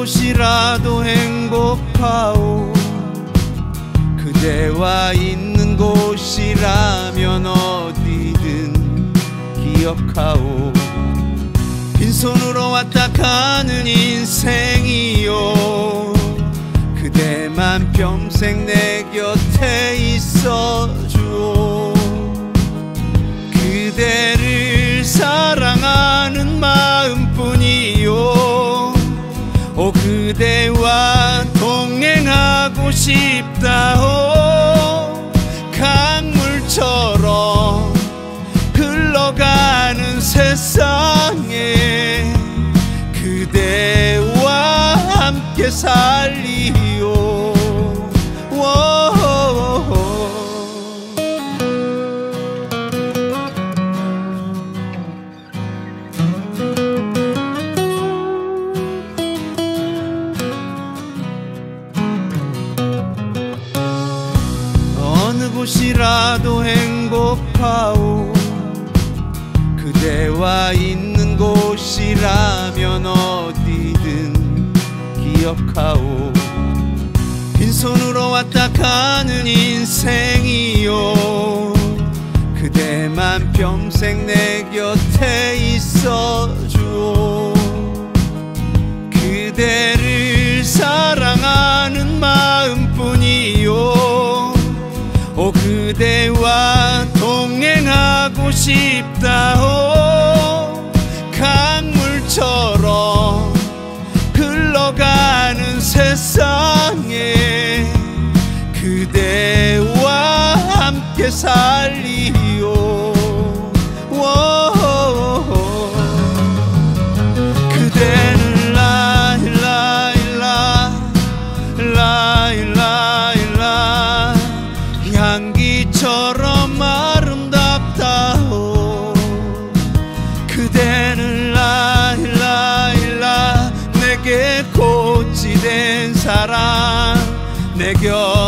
곳이라도 행복하오. 그대와 있는 곳이라면 어디든 기억하오. 빈손으로 왔다 가는 인생이요 그대만 평생 내 곁에 있어 그대와 동행하고 싶다오. 강물처럼 흘러가는 세상에 그대와 함께 살리 곳이라도 행복하오. 그대와 있는 곳이라면 어디든 기억하오. 빈손으로 왔다 가는 인생이요 그대만 평생 내 곁에 있어 오 그대와 동행하고 싶다오. 강물처럼 흘러가는 세상에 그대와 함께 살리오 사람 내 곁에